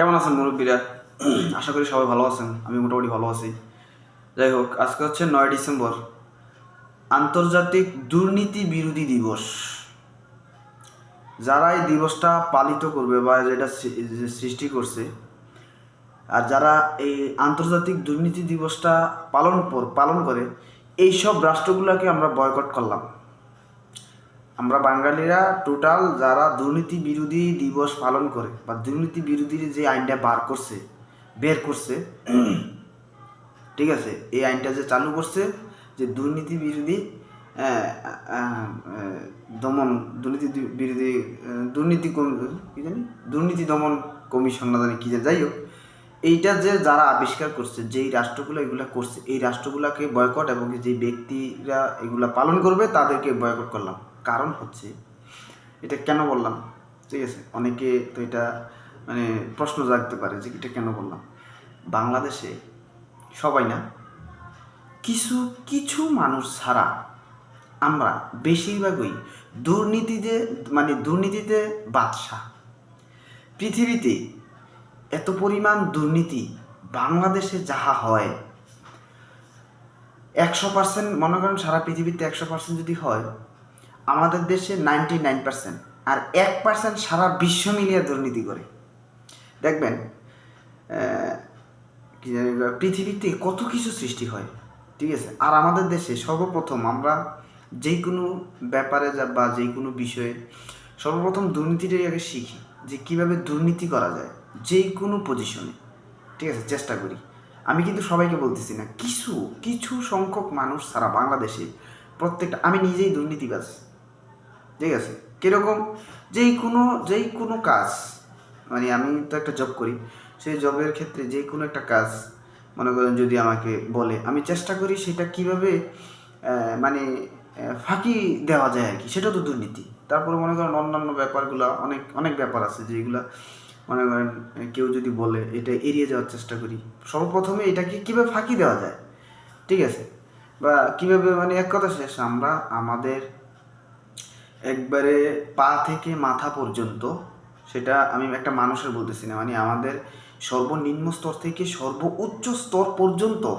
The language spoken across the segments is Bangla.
কেমন আছেন মুরব্বীরা? আশা করি সবাই ভালো আছেন। আমি মোটামুটি ভালো আছি। যাই হোক, আজকে হচ্ছে নয় ডিসেম্বর। আন্তর্জাতিক দুর্নীতি বিরোধী দিবস। যারা এই দিবসটা পালিত করবে বা যেটা সৃষ্টি করছে, আর যারা এই আন্তর্জাতিক দুর্নীতি দিবসটা পালন পালন করে এই সব রাষ্ট্রগুলোকে আমরা বয়কট করলাম। আমরা বাঙালিরা টোটাল যারা দুর্নীতি বিরোধী দিবস পালন করে বা দুর্নীতি বিরোধী যে আইনটা বার করছে, বের করছে, ঠিক আছে? এই আইনটা যে চালু করছে, যে দুর্নীতি বিরোধী দমন, দুর্নীতি বিরোধী দুর্নীতি কি জানি? দুর্নীতি দমন কমিশন না জানি কি যাই হোক, এইটা যে যারা আবিষ্কার করছে, যেই রাষ্ট্রগুলো এগুলা করছে, এই রাষ্ট্রগুলোকে বয়কট এবং যে ব্যক্তিরা এগুলা পালন করবে, তাদেরকে বয়কট করলাম। কারণ হচ্ছে, এটা কেন বললাম? ঠিক আছে, অনেকে তো এটা মানে প্রশ্ন জাগতে পারে যে এটা কেন বললাম? বাংলাদেশে সবাই না, কিছু কিছু মানুষ ছাড়া আমরা বেশিরভাগই দুর্নীতিতে মানে দুর্নীতিতে বাদশাহ। পৃথিবীতে এত পরিমাণ দুর্নীতি বাংলাদেশে যাহা হয়, একশো পার্সেন্ট মনে করেন সারা পৃথিবীতে একশো পার্সেন্ট যদি হয় আমাদের দেশে নাইনটি নাইন পার্সেন্ট আর এক পার্সেন্ট সারা বিশ্ব মিলিয়ে দুর্নীতি করে। দেখবেন পৃথিবীতে কত কিছু সৃষ্টি হয়, ঠিক আছে? আর আমাদের দেশে সর্বপ্রথম আমরা যে কোনো ব্যাপারে যা বা যে কোনো বিষয়ে সর্বপ্রথম দুর্নীতিটাই আগে শিখি, যে কীভাবে দুর্নীতি করা যায় যে কোনো পজিশনে ঠিক আছে? চেষ্টা করি। আমি কিন্তু সবাইকে বলতেছি না, কিছু কিছু সংখ্যক মানুষ সারা বাংলাদেশে প্রত্যেকটা, আমি নিজেই দুর্নীতিবাজ। ঠিক আছে? কীরকম? যেই কোনো যেই কোনো কাজ মানে আমি তো একটা জব করি, সেই জবের ক্ষেত্রে যে কোনো একটা কাজ, মনে করেন যদি আমাকে বলে, আমি চেষ্টা করি সেটা কীভাবে মানে ফাঁকি দেওয়া যায় আর কি, সেটা তো দুর্নীতি। তারপরে মনে করেন অন্যান্য ব্যাপারগুলো, অনেক অনেক ব্যাপার আছে যেগুলা, মনে করেন, কেউ যদি বলে, এটা এড়িয়ে যাওয়ার চেষ্টা করি। সর্বপ্রথমে এটাকে কীভাবে ফাঁকি দেওয়া যায়? ঠিক আছে? বা কীভাবে মানে এক কথা শেষ, আমরা আমাদের একবারে পা থেকে মাথা পর্যন্ত সেটা আমি একটা মানুষের বলতেছি না মানে আমাদের সর্বনিম্ন স্তর থেকে সর্বোচ্চ স্তর পর্যন্ত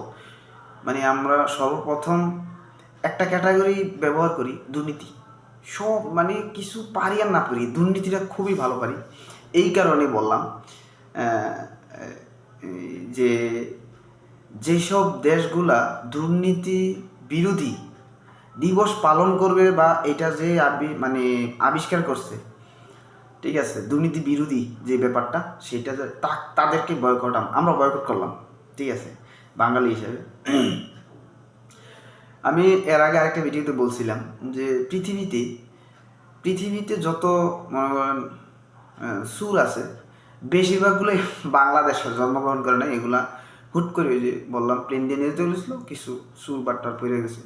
মানে আমরা সর্বপ্রথম একটা ক্যাটাগরি ব্যবহার করি দুর্নীতি। সব মানে কিছু পারি আর না পারি, দুর্নীতিটা খুবই ভালো পারি। এই কারণে বললাম যে যেসব দেশগুলা দুর্নীতি বিরোধী দিবস পালন করবে বা এটা যে আবি মানে আবিষ্কার করছে। ঠিক আছে? দুর্নীতি বিরোধী যে ব্যাপারটা, সেটা তাদেরকে বয়কট আমরা বয়কট করলাম। ঠিক আছে? বাঙালি হিসেবে। আমি এর আগে আরেকটা ভিডিওতে বলছিলাম যে পৃথিবীতে পৃথিবীতে যত মনে করেন সুর আছে, বেশিরভাগগুলোই বাংলাদেশে জন্মগ্রহণ করে না এগুলা হুট করে যে বললাম, প্লেন দিয়ে নিয়ে চলেছিল কিছু সুর বাট্টার পড়ে গেছে।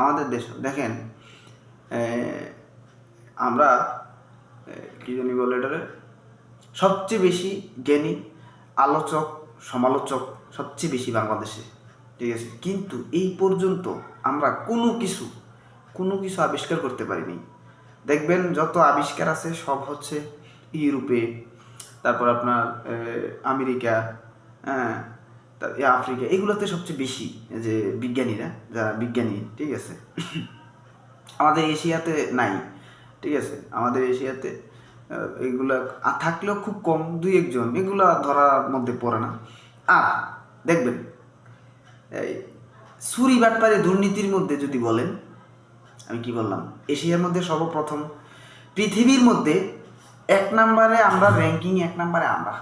আমাদের দেশ, দেখেন আমরা কি জানি বলে এটারে, সবচেয়ে বেশি জ্ঞানী, আলোচক, সমালোচক সবচেয়ে বেশি বাংলাদেশে, ঠিক আছে? কিন্তু এই পর্যন্ত আমরা কোনো কিছু কোনো কিছু আবিষ্কার করতে পারিনি। দেখবেন, যত আবিষ্কার আছে, সব হচ্ছে ইউরোপে, তারপর আপনার আমেরিকা হ্যাঁ আফ্রিকা, এগুলোতে সবচেয়ে বেশি যে বিজ্ঞানীরা, যারা বিজ্ঞানী, ঠিক আছে? আমাদের এশিয়াতে নাই, ঠিক আছে? আমাদের এশিয়াতে এগুলা থাকলেও খুব কম, দুই একজন, এগুলা ধরার মধ্যে পড়ে না। আর দেখবেন, এই সুরি বাটপারে দুর্নীতির মধ্যে যদি বলেন, আমি কি বললাম? এশিয়ার মধ্যে সর্বপ্রথম, পৃথিবীর মধ্যে এক নম্বরে আমরা র্যাঙ্কিং এক নম্বরে আমরা।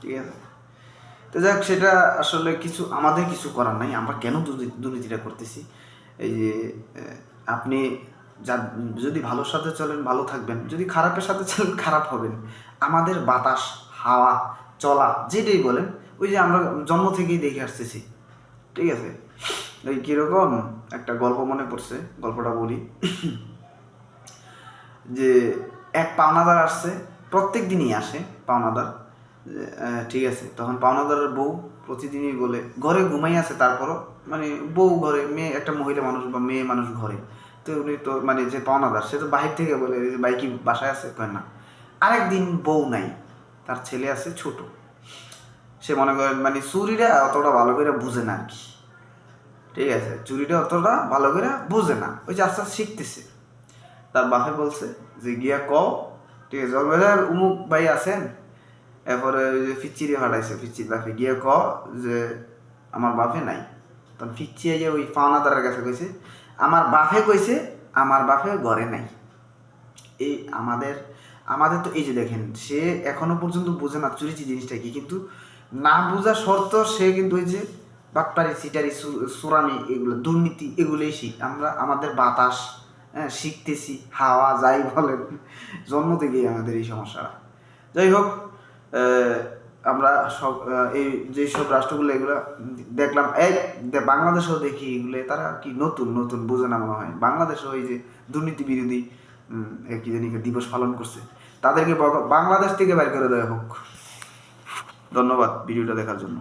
ঠিক আছে? তো যাক সেটা আসলে কিছু, আমাদের কিছু করার নাই। আমরা কেন দুর্নী- দুর্নীতিটা করতেছি? এই যে আপনি যা যদি ভালোর সাথে চলেন, ভালো থাকবেন। যদি খারাপের সাথে চলেন, খারাপ হবেন। আমাদের বাতাস, হাওয়া, চলা, যেটাই বলেন, ওই যে আমরা জন্ম থেকেই দেখে আসতেছি। ঠিক আছে? ওই কীরকম একটা গল্প মনে পড়ছে, গল্পটা বলি। যে, এক পাওনাদার আসছে, প্রত্যেক দিনই আসে পাওনাদার। ঠিক আছে। তখন পাওনাদারের বউ প্রতিদিনই বলে, ঘরে ঘুমাই আছে, তারপরও? মানে বউ ঘরে, মেয়ে, একটা মহিলা মানুষ বা মেয়ে মানুষ ঘরে। তো উনি তো মানে যে পাওনাদার, সে তো বাহির থেকে বলে যে ভাই কি বাসায় আছে? কয়, না। আরেক দিন বউ নাই, তার ছেলে আছে ছোট। সে মনে করেন মানে চুরিটা অতটা ভালো করে বুঝে না আর কি ঠিক আছে চুরিটা অতটা ভালো করে বুঝে না, ওই যে আস্তে আস্তে শিখতেছে। তার বাপে বলছে যে, গিয়া ক ঠিক আছে উমুক ভাই আছেন? এরপরে ওই যে ফিচিরি হারাইছে ফিচির বাপে গিয়ে ক যে আমার বাপে নাই। তখন ফিচি যে ওই পাওনাদারের কাছে কইছে, আমার বাপে কইছে, আমার বাপে ঘরে নাই। এই আমাদের আমাদের তো এই যে দেখেন, সে এখনও পর্যন্ত বোঝে না চুরিচি জিনিসটা কি, কিন্তু না বোঝা শর্ত সে কিন্তু ওই যে বাটপারি, সিটারি সুরামি, এগুলো, দুর্নীতি, এগুলোই শিখ। আমরা, আমাদের বাতাস হ্যাঁ শিখতেছি, হাওয়া, যাই বলেন, জন্ম থেকেই আমাদের এই সমস্যা যাই হোক আমরা সব এই যেসব রাষ্ট্রগুলো এগুলো দেখলাম এক বাংলাদেশেও দেখি এগুলো, তারা কি নতুন নতুন বোঝে না মনে হয়। বাংলাদেশে ওই যে দুর্নীতি বিরোধী কি জানি দিবস পালন করছে, তাদেরকে বাংলাদেশ থেকে বের করে দেওয়া হোক। ধন্যবাদ ভিডিওটা দেখার জন্য।